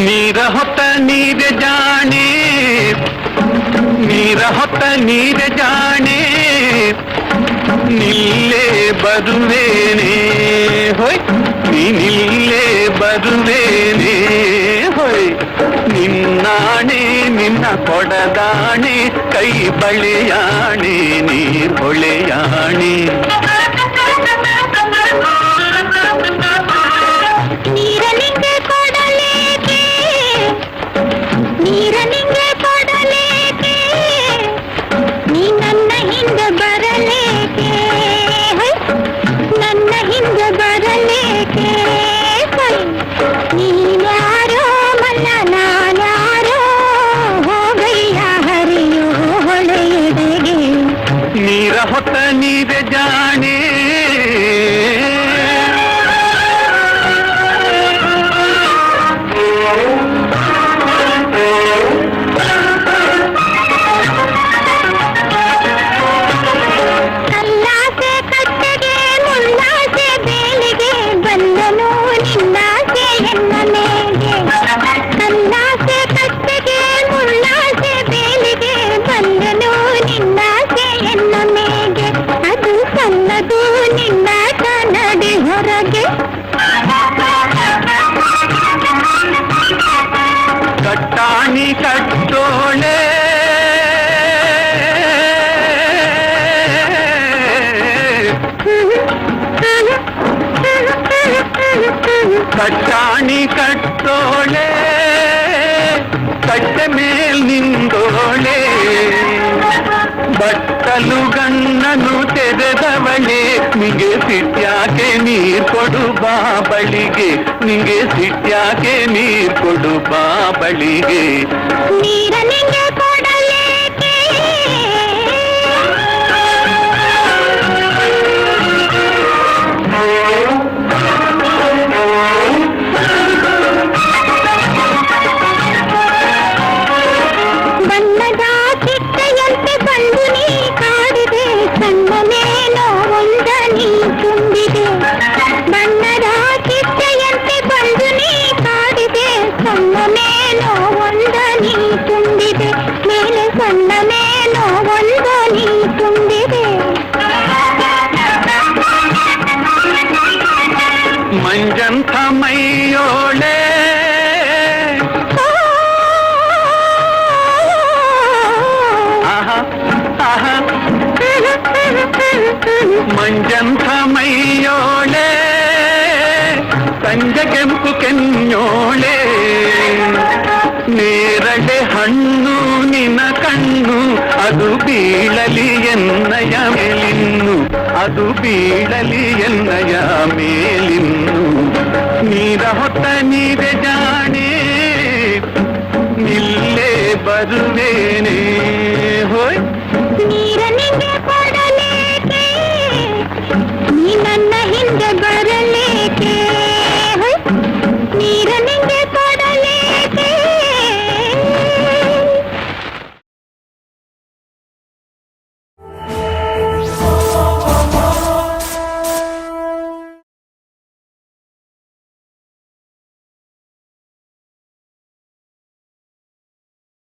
ನೀರ ಹೊತ್ತ ನೀರ ಜಾಣೆ ನೀರ ಹೊತ್ತ ನೀರ ಜಾಣೆ ನಿಲ್ಲೇ ಬರುವೇನೆ ಹೊಯ್ ನೀನಿಲ್ಲೇ ಬರುವೇನೆ ಹೊಯ್ ನಿನ್ನಾಣೆ ನಿನ್ನ ಕೊಡದಾಣೆ ಕೈ ಬಳೆಯಾಣೆ ನೀ ಹೊಳೆಯಾಣೆ be done. ಕಟ್ಟಾಣಿ ಕಟ್ಟೋಳೆ ಕಟ್ಟೆ ಮೇಲ್ ನಿಂದೋಳೆ ಬಟ್ಟಲು ಗಣ್ಣನು ತೆರೆದವಳೆ ನಿಂಗೆ ಸಿಟ್ಯಾಕೆ ನೀರ್ ಕೊಡು ಬಾಬಳಿಗೆ ನಿಂಗೆ ಸಿಟ್ಯಾಕೆ ನೀರ್ ಕೊಡು ಬಾಬಳಿಗೆ ನೀರ ಮಂಜಂಥ ಮೈಯೋಳೆ ಸಂಜೆ ಕೆಂಪು ಕೆನ್ನೋಳೆ ನೇರಳೆ ಹಣ್ಣು ನಿನ ಕಣ್ಣು ಅದು ಬೀಳಲಿ ಎನ್ನಯ ಮೇಲಿನ್ನು ಅದು ಬೀಳಲಿ ಎನ್ನಯ ಮೇಲಿನ್ನು ನೀರ ಹೊತ್ತ ನೀರೆ ಜಾಣೆ ನಿಲ್ಲೇ ಬರುವೇನೆ